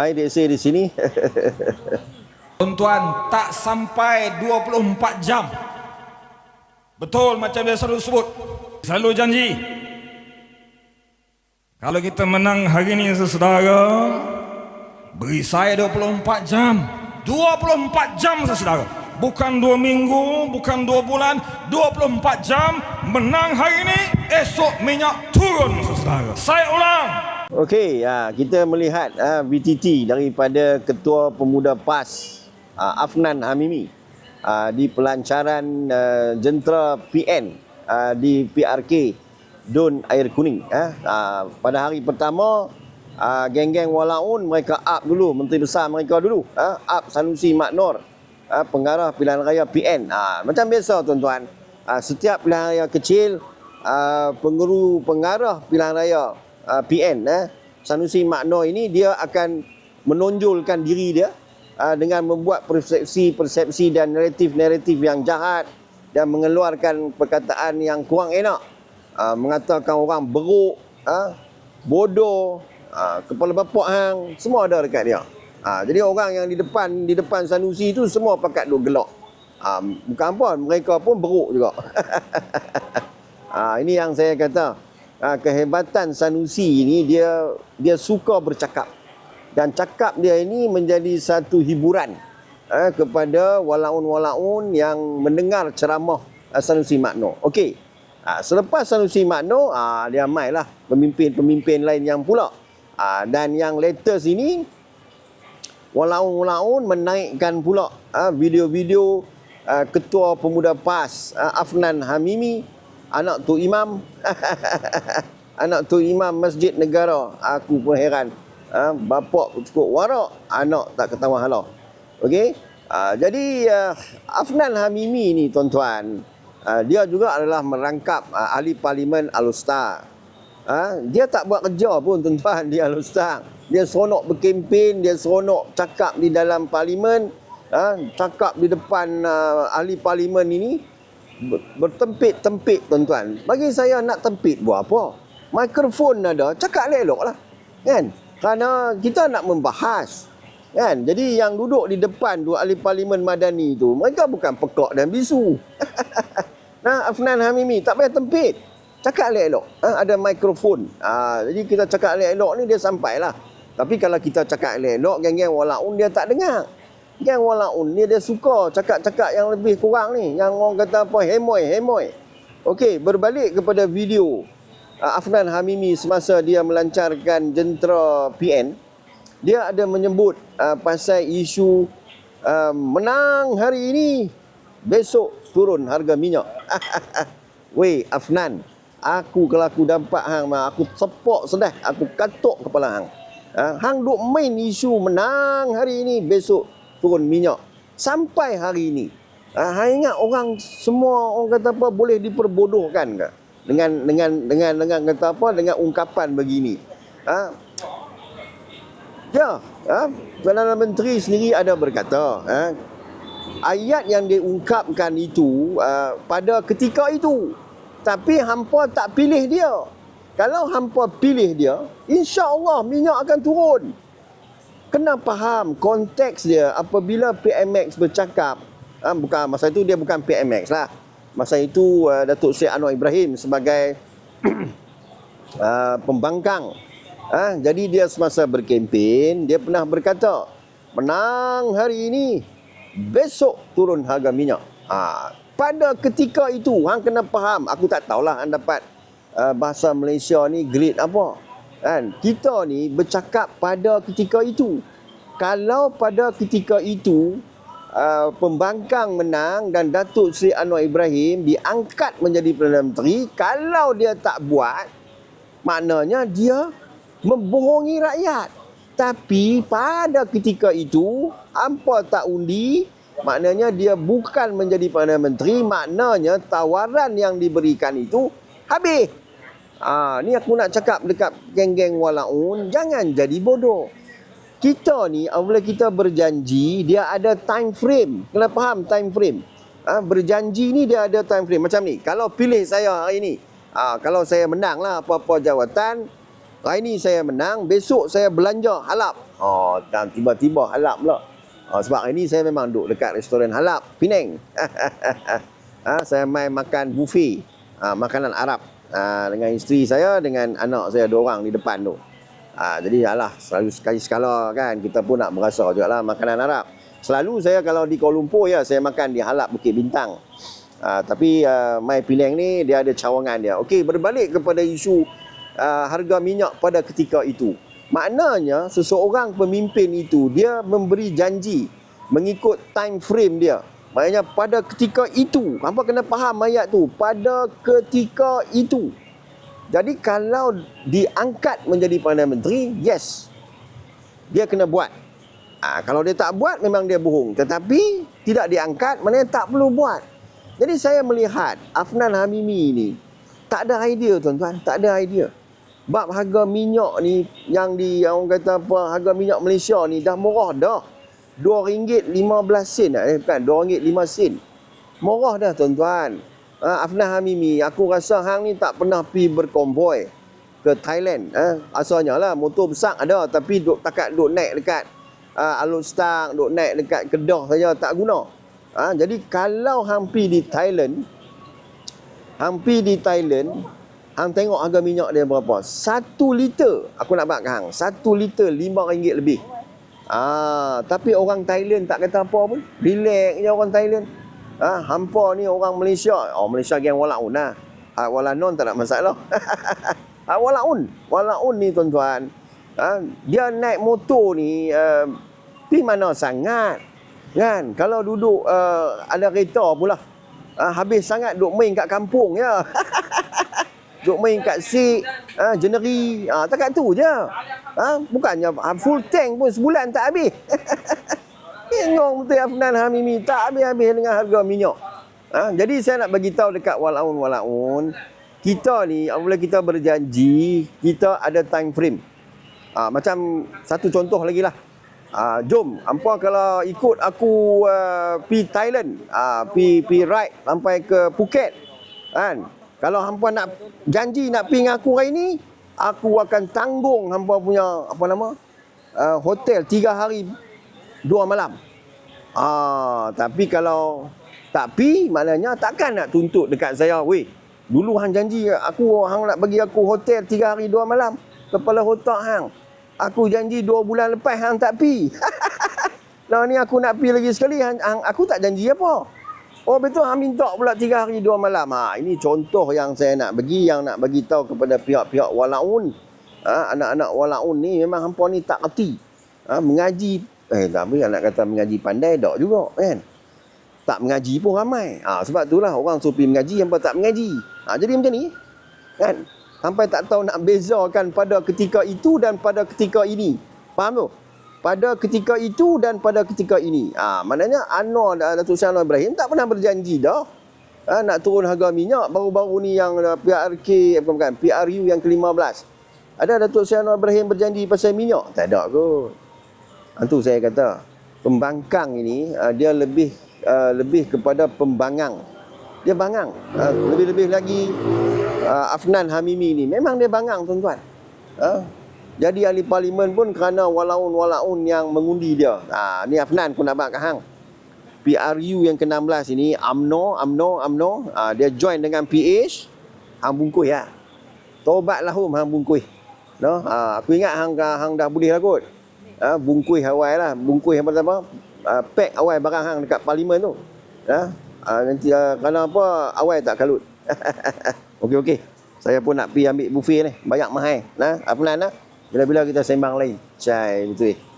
Hai saya di sini. Tuan-tuan, tak sampai 24 jam. Betul macam dia selalu sebut. Selalu janji. Kalau kita menang hari ini saudara, beri saya 24 jam. 24 jam saudara. Bukan 2 minggu, bukan 2 bulan, 24 jam menang hari ini, esok minyak turun saudara. Saya ulang. Okey, ha, kita melihat ha, VTT daripada Ketua Pemuda PAS ha, Afnan Hamimi ha, di pelancaran uh, jentera PN di PRK Dun Air Kuning. Ha, pada hari pertama, ha, geng-geng Walaun mereka up dulu, Menteri Besar mereka dulu. Ha, up Sanusi Maknor, ha, pengarah pilihan raya PN. Ha, macam biasa tuan-tuan, setiap pilihan raya kecil, ha, penguru pengarah pilihan raya uh, PN eh. Sanusi Makno ini dia akan menonjolkan diri dia uh, dengan membuat persepsi-persepsi dan naratif-naratif yang jahat dan mengeluarkan perkataan yang kurang enak. Uh, mengatakan orang beruk uh, bodoh uh, kepala bapak hang semua ada dekat dia. Uh, jadi orang yang di depan di depan Sanusi itu semua pakat duk gelak. Uh, bukan apa mereka pun beruk juga. Uh, ini yang saya kata uh, kehebatan Sanusi ini dia dia suka bercakap dan cakap dia ini menjadi satu hiburan uh, kepada walaun-walaun yang mendengar ceramah uh, Sanusi Makno. Okey. Uh, selepas Sanusi Makno uh, dia mailah pemimpin-pemimpin lain yang pula. Uh, dan yang latest ini walaun-walaun menaikkan pula uh, video-video ketua pemuda PAS Afnan Hamimi anak tu imam. Anak tu imam masjid negara. Aku pun heran. Ha, bapak cukup warak anak tak ketawa halau. Okey? Ha, jadi uh, Afnan Hamimi ni tuan-tuan. Uh, dia juga adalah merangkap uh, ahli parlimen Al-Ustaz ha, dia tak buat kerja pun tuan-tuan di Al-Ustaz dia seronok berkempen dia seronok cakap di dalam parlimen. Ha, cakap di depan uh, ahli parlimen ini bertempit-tempit tuan-tuan. Bagi saya nak tempit buat apa? Mikrofon ada, cakap elok lah. Kan? Kerana kita nak membahas. Kan? Jadi yang duduk di depan dua ahli parlimen madani tu, mereka bukan pekak dan bisu. nah, Afnan Hamimi, tak payah tempit. Cakap elok. Ha, ada mikrofon. Ha, jadi kita cakap elok ni dia sampailah. Tapi kalau kita cakap elok, geng-geng walaun dia tak dengar. Yang walaun ni dia suka cakap-cakap yang lebih kurang ni. Yang orang kata apa, hemoy, hemoy. Okey, berbalik kepada video uh, Afnan Hamimi semasa dia melancarkan jentera PN. Dia ada menyebut uh, pasal isu uh, menang hari ini, besok turun harga minyak. Weh, Afnan, aku kalau aku dapat hang, aku sepok sedah, aku katuk kepala hang. Uh, hang duk main isu menang hari ini, besok turun minyak sampai hari ini. Ha, ingat orang semua orang kata apa boleh diperbodohkan ke dengan dengan dengan dengan kata apa dengan ungkapan begini. Ha? Ya, ha? Perdana Menteri sendiri ada berkata, ha? ayat yang diungkapkan itu uh, pada ketika itu. Tapi hampa tak pilih dia. Kalau hampa pilih dia, insya-Allah minyak akan turun kena faham konteks dia apabila PMX bercakap. Ha, bukan masa itu dia bukan PMX lah. Masa itu uh, Datuk Syed Anwar Ibrahim sebagai uh, pembangkang. Ha, jadi dia semasa berkempen dia pernah berkata menang hari ini besok turun harga minyak. Ha, pada ketika itu hang kena faham. Aku tak tahulah hang dapat uh, bahasa Malaysia ni grade apa kan? Kita ni bercakap pada ketika itu. Kalau pada ketika itu uh, pembangkang menang dan Datuk Seri Anwar Ibrahim diangkat menjadi Perdana Menteri kalau dia tak buat maknanya dia membohongi rakyat. Tapi pada ketika itu hampa tak undi maknanya dia bukan menjadi Perdana Menteri maknanya tawaran yang diberikan itu habis Ah, ni aku nak cakap dekat geng-geng walaun, jangan jadi bodoh. Kita ni apabila kita berjanji, dia ada time frame. Kena faham time frame. Ah, berjanji ni dia ada time frame macam ni. Kalau pilih saya hari ni, ah, kalau saya menang lah apa-apa jawatan, Hari ni saya menang, besok saya belanja halap. Oh, dan tiba-tiba halap pula. Oh, sebab hari ni saya memang duduk dekat restoran halap, Penang. ha, saya main makan buffet, ha, makanan Arab. Ha, dengan isteri saya, dengan anak saya, dua orang di depan tu. Ha, jadi alah, selalu sekali sekala kan, kita pun nak berasa juga lah makanan Arab. Selalu saya kalau di Kuala Lumpur ya, saya makan di halap Bukit Bintang. Ha, tapi uh, My Penang ni, dia ada cawangan dia. Okey, berbalik kepada isu uh, harga minyak pada ketika itu. Maknanya seseorang pemimpin itu dia memberi janji mengikut time frame dia. Maknanya pada ketika itu, hampa kena faham ayat tu, pada ketika itu. Jadi kalau diangkat menjadi Perdana Menteri, yes. Dia kena buat. Ha, kalau dia tak buat memang dia bohong. Tetapi tidak diangkat, maknanya tak perlu buat. Jadi saya melihat Afnan Hamimi ni tak ada idea tuan-tuan, tak ada idea. Bab harga minyak ni yang di yang orang kata apa harga minyak Malaysia ni dah murah dah. RM2.15 sen eh bukan RM2.5 sen. Murah dah tuan-tuan. Ha, Afnan Hamimi, aku rasa hang ni tak pernah pi berkonvoi ke Thailand. Eh, asalnya lah motor besar ada tapi duk takat duk naik dekat uh, Alun Stang, duk naik dekat Kedah saja tak guna. Ha, jadi kalau hampi di Thailand, hampi di Thailand, hang tengok harga minyak dia berapa? Satu liter, aku nak bak hang, satu liter lima ringgit lebih. Ah, tapi orang Thailand tak kata apa pun. Relax je orang Thailand. Ah, hampa ni orang Malaysia. Oh, Malaysia geng walaun lah. Ah, walanon tak ada masalah. ah, walaun. Walaun ni tuan-tuan. Ah, dia naik motor ni uh, pergi mana sangat. Kan? Kalau duduk uh, ada kereta pula. Uh, habis sangat duk main kat kampung ya. duk main kat sik, uh, jeneri. Uh, takat tu je. Uh, bukannya uh, full tank pun sebulan tak habis. Tengok betul Afnan Hamimi tak habis-habis dengan harga minyak. Ha, jadi saya nak bagi tahu dekat walaun-walaun, kita ni apabila kita berjanji, kita ada time frame. Ha, macam satu contoh lagi lah. Ha, jom, hampa kalau ikut aku uh, pi Thailand, uh, pi pi ride sampai ke Phuket. Kan? Kalau hampa nak janji nak pi dengan aku hari ni, aku akan tanggung hampa punya apa nama? Uh, hotel tiga hari dua malam. Ah, tapi kalau tak pi, maknanya takkan nak tuntut dekat saya, weh, dulu hang janji aku hang nak bagi aku hotel tiga hari dua malam. Kepala otak hang. Aku janji dua bulan lepas hang tak pi. Lah ni aku nak pi lagi sekali, hang, hang, aku tak janji apa. Oh betul hang minta pula tiga hari dua malam. Ha, ini contoh yang saya nak bagi, yang nak bagi tahu kepada pihak-pihak walaun. Ha, anak-anak walaun ni memang hampa ni tak erti. Ha, mengaji Eh tapi nak kata mengaji pandai tak juga kan. Tak mengaji pun ramai. Ha, sebab itulah orang supi mengaji yang tak mengaji. Ha, jadi macam ni. Kan? Sampai tak tahu nak bezakan pada ketika itu dan pada ketika ini. Faham tu? Pada ketika itu dan pada ketika ini. Ha, maknanya Anwar Datuk Seri Anwar Ibrahim tak pernah berjanji dah. Ha, nak turun harga minyak baru-baru ni yang uh, PRK bukan, bukan PRU yang ke-15. Ada Datuk Seri Anwar Ibrahim berjanji pasal minyak? Tak ada kot. Itu saya kata pembangkang ini uh, dia lebih uh, lebih kepada pembangang. Dia bangang. Uh, lebih-lebih lagi uh, Afnan Hamimi ni memang dia bangang tuan-tuan. Uh, jadi ahli parlimen pun kerana walaun-walaun yang mengundi dia. Ha, ni Afnan pun nak bak hang. PRU yang ke-16 ini AMNO, AMNO, AMNO, ha, dia join dengan PH, hang bungkus ya. Tobat lahum hang bungkus. No, ha, aku ingat hang hang dah boleh lah kot. Ha, bungkus awal lah. Bungkus yang pertama uh, pack awal barang hang dekat parlimen tu. Ha, uh, nanti uh, kerana apa awal tak kalut. Okey okey. Saya pun nak pergi ambil buffet ni. Banyak mahal. Nah apa nak bila-bila kita sembang lain. Cai betul